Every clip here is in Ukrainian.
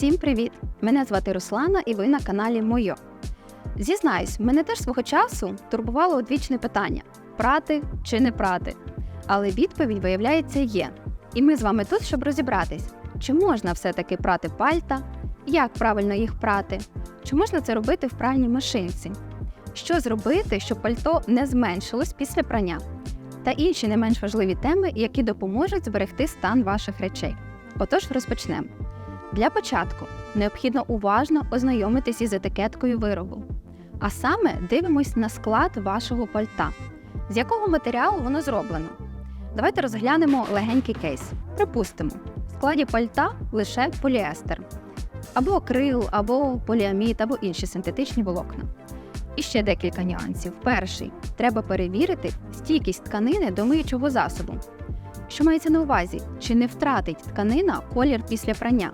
Всім привіт! Мене звати Руслана і ви на каналі Мойо. Зізнаюсь, мене теж свого часу турбувало одвічне питання: прати чи не прати. Але відповідь, виявляється, є. І ми з вами тут, щоб розібратись, чи можна все-таки прати пальта, як правильно їх прати, чи можна це робити в пральній машинці, що зробити, щоб пальто не зменшилось після прання, та інші не менш важливі теми, які допоможуть зберегти стан ваших речей. Отож, розпочнемо. Для початку необхідно уважно ознайомитись із етикеткою виробу. А саме дивимось на склад вашого пальта, з якого матеріалу воно зроблено. Давайте розглянемо легенький кейс. Припустимо, в складі пальта лише поліестер, або акрил, або поліамід, або інші синтетичні волокна. І ще декілька нюансів. Перший треба перевірити стійкість тканини до миючого засобу. Що мається на увазі, чи не втратить тканина колір після прання.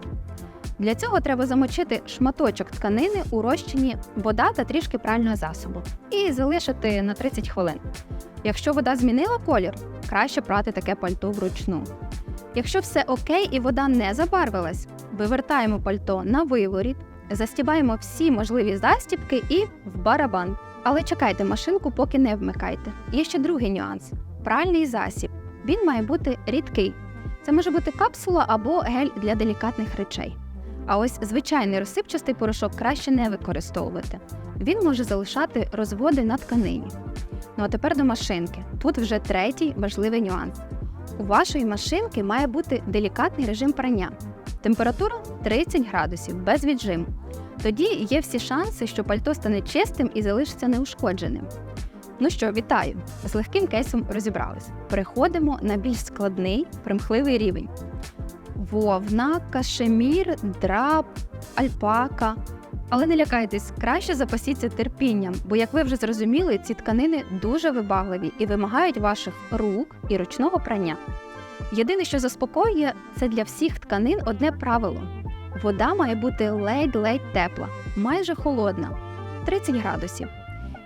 Для цього треба замочити шматочок тканини у розчині вода та трішки прального засобу і залишити на 30 хвилин. Якщо вода змінила колір, краще прати таке пальто вручну. Якщо все окей і вода не забарвилась, вивертаємо пальто на виворіт, застібаємо всі можливі застібки і в барабан. Але чекайте машинку, поки не вмикайте. Є ще другий нюанс: пральний засіб. Він має бути рідкий. Це може бути капсула або гель для делікатних речей. А ось звичайний розсипчастий порошок краще не використовувати. Він може залишати розводи на тканині. Ну а тепер до машинки. Тут вже третій важливий нюанс. У вашої машинки має бути делікатний режим прання. Температура 30 градусів без віджиму. Тоді є всі шанси, що пальто стане чистим і залишиться неушкодженим. Ну що, вітаю! З легким кейсом розібрались. Переходимо на більш складний, примхливий рівень. Вовна, кашемір, драп, альпака. Але не лякайтесь, краще запасіться терпінням, бо, як ви вже зрозуміли, ці тканини дуже вибагливі і вимагають ваших рук і ручного прання. Єдине, що заспокоює, це для всіх тканин одне правило: вода має бути ледь-ледь тепла, майже холодна 30 градусів.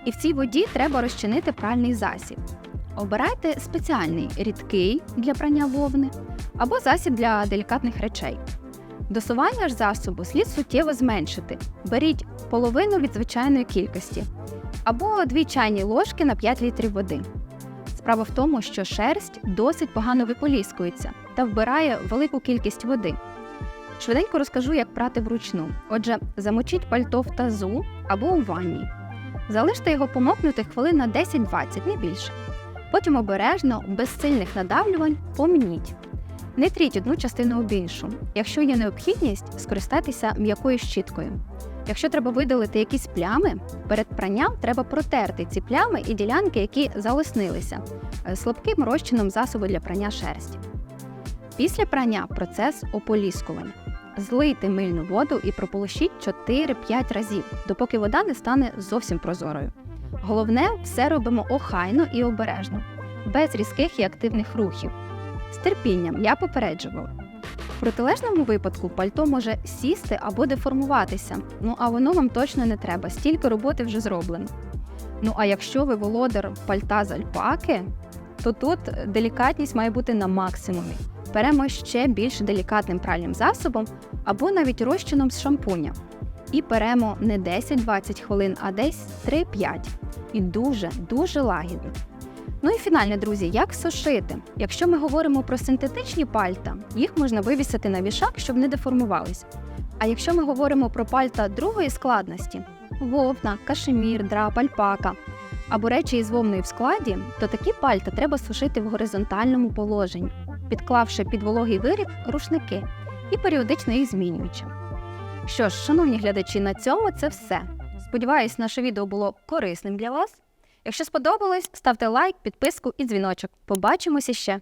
І в цій воді треба розчинити пральний засіб. Обирайте спеціальний рідкий для прання вовни або засіб для делікатних речей. Досування ж засобу слід суттєво зменшити. Беріть половину від звичайної кількості або 2 чайні ложки на 5 літрів води. Справа в тому, що шерсть досить погано виполіскується та вбирає велику кількість води. Швиденько розкажу, як прати вручну. Отже, замочіть пальто в тазу або у ванні. Залиште його помокнути хвилин на 10-20, не більше. Потім обережно, без сильних надавлювань, помніть. Не тріть одну частину об іншу. Якщо є необхідність, скористайтеся м'якою щіткою. Якщо треба видалити якісь плями, перед пранням треба протерти ці плями і ділянки, які залоснилися, е, слабким розчином засобу для прання шерсті. Після прання процес ополіскування. Злийте мильну воду і прополощіть 4-5 разів, допоки вода не стане зовсім прозорою. Головне, все робимо охайно і обережно, без різких і активних рухів. З терпінням я попереджувала. В протилежному випадку пальто може сісти або деформуватися, ну а воно вам точно не треба, стільки роботи вже зроблено. Ну а якщо ви володар пальта з альпаки, то тут делікатність має бути на максимумі. Беремо ще більш делікатним пральним засобом або навіть розчином з шампуня. І беремо не 10-20 хвилин, а десь 3-5. І дуже-дуже лагідно. Ну і фінальне, друзі, як сушити? Якщо ми говоримо про синтетичні пальта, їх можна вивісити на вішак, щоб не деформувались. А якщо ми говоримо про пальта другої складності вовна, кашемір, драп, альпака або речі із вовною в складі, то такі пальта треба сушити в горизонтальному положенні, підклавши під вологий виріб рушники і періодично їх змінюючи. Що ж, шановні глядачі, на цьому це все. Сподіваюсь, наше відео було корисним для вас. Якщо сподобалось, ставте лайк, підписку і дзвіночок. Побачимося ще!